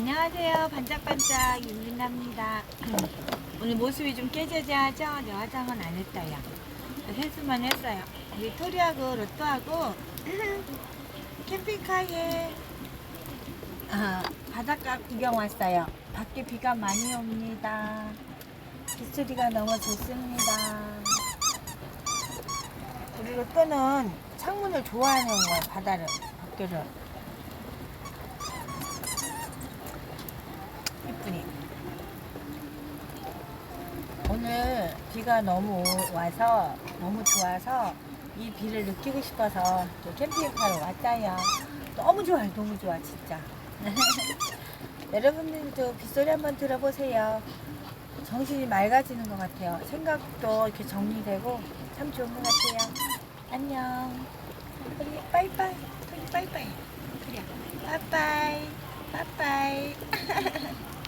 안녕하세요. 반짝반짝 윤민나입니다. 오늘 모습이 좀 깨져져 하죠? 네, 화장은 안 했어요. 세수만 했어요. 우리 토리하고 로또하고 캠핑카에 아, 바닷가 구경 왔어요. 밖에 비가 많이 옵니다. 빗소리가 너무 좋습니다. 우리 로또는 창문을 좋아하는 거예요. 바다를, 밖에를. 이쁘니. 오늘 비가 너무 와서 너무 좋아서 이 비를 느끼고 싶어서 또 캠핑카로 왔어요. 너무 좋아요, 너무 좋아, 진짜. 여러분들도 빗소리 한번 들어보세요. 정신이 맑아지는 것 같아요. 생각도 이렇게 정리되고 참 좋은 것 같아요. 안녕. 우리 빠이빠이. 우리 빠이빠이. 그래. 빠이빠이. 빠이빠이.